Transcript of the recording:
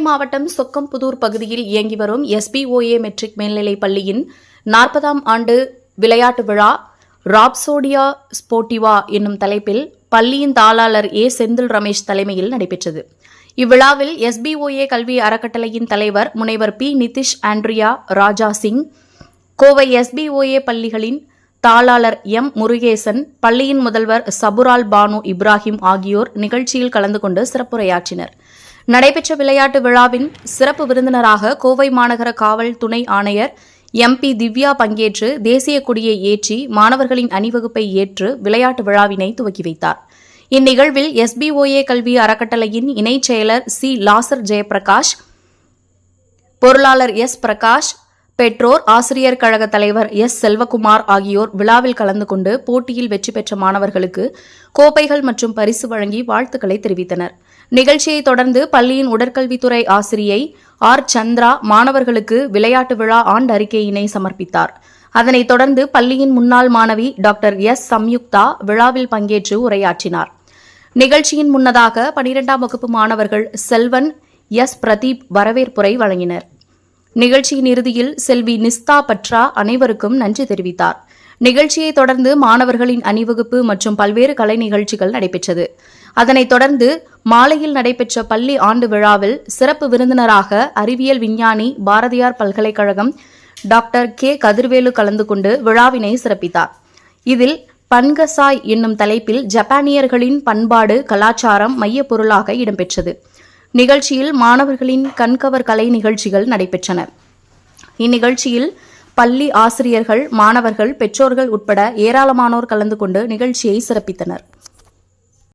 மாவட்டம் சொக்கம்புதூர் பகுதியில் இயங்கி வரும் எஸ்பிஓஏ மெட்ரிக் மேல்நிலைப் பள்ளியின் நாற்பதாம் ஆண்டு விளையாட்டு விழா ராப்சோடியா ஸ்போர்ட்டிவா என்னும் தலைப்பில் பள்ளியின் தாளாளர் ஏ. செந்தில் ரமேஷ் தலைமையில் நடைபெற்றது. இவ்விழாவில் எஸ்பிஓஏ கல்வி அறக்கட்டளையின் தலைவர் முனைவர் P. Nitish Andrea Raja Singh Kovai SPOA பள்ளிகளின் தாளாளர் எம். முருகேசன் பள்ளியின் முதல்வர் சபுரால் பானு இப்ராஹிம் ஆகியோர் நிகழ்ச்சியில் கலந்து கொண்டு சிறப்புரையாற்றினர். நடைபெற்ற விளையாட்டு விழாவின் சிறப்பு விருந்தினராக கோவை மாநகர காவல் துணை ஆணையர் எம்பி திவ்யா பங்கேற்று தேசிய கொடியை ஏற்றி மாணவர்களின் அணிவகுப்பை ஏற்று விளையாட்டு விழாவினை துவக்கி வைத்தார். இந்நிகழ்வில் எஸ்பிஓஏ கல்வி அறக்கட்டளையின் இணைச் செயலர் சி லாசர் ஜெயபிரகாஷ் பொருளாளர் எஸ் பிரகாஷ் பெற்றோர் ஆசிரியர் கழக தலைவர் எஸ். செல்வகுமார் ஆகியோர் விழாவில் கலந்து கொண்டு போட்டியில் வெற்றி பெற்ற மாணவர்களுக்கு கோப்பைகள் மற்றும் பரிசு வழங்கி வாழ்த்துக்களை தெரிவித்தனர். நிகழ்ச்சியை தொடர்ந்து பள்ளியின் உடற்கல்வித்துறை ஆசிரியை ஆர். சந்திரா மாணவர்களுக்கு விளையாட்டு விழா ஆண்டு அறிக்கையினை சமர்ப்பித்தார். அதனைத் தொடர்ந்து பள்ளியின் முன்னாள் மாணவி டாக்டர் எஸ். சம்யுக்தா விழாவில் பங்கேற்று உரையாற்றினார். நிகழ்ச்சியின் முன்னதாக பனிரெண்டாம் வகுப்பு மாணவர்கள் செல்வன் எஸ். பிரதீப் வரவேற்புரை வழங்கினர். நிகழ்ச்சியின் இறுதியில் செல்வி நிஸ்தா பட்ரா அனைவருக்கும் நன்றி தெரிவித்தார். நிகழ்ச்சியை தொடர்ந்து மாணவர்களின் அணிவகுப்பு மற்றும் பல்வேறு கலை நிகழ்ச்சிகள் நடைபெற்றது. அதனைத் தொடர்ந்து மாலையில் நடைபெற்ற பள்ளி ஆண்டு விழாவில் சிறப்பு விருந்தினராக அறிவியல் விஞ்ஞானி பாரதியார் பல்கலைக்கழகம் டாக்டர் கே. கதிர்வேலு கலந்து கொண்டு விழாவினை சிறப்பித்தார். இதில் பன்கசாய் என்னும் தலைப்பில் ஜப்பானியர்களின் பண்பாடு கலாச்சாரம் மையப்பொருளாக இடம்பெற்றது. நிகழ்ச்சியில் மாணவர்களின் கண்கவர் கலை நிகழ்ச்சிகள் நடைபெற்றன. இந்நிகழ்ச்சியில் பள்ளி ஆசிரியர்கள் மாணவர்கள் பெற்றோர்கள் உட்பட ஏராளமானோர் கலந்து கொண்டு நிகழ்ச்சியை சிறப்பித்தனர்.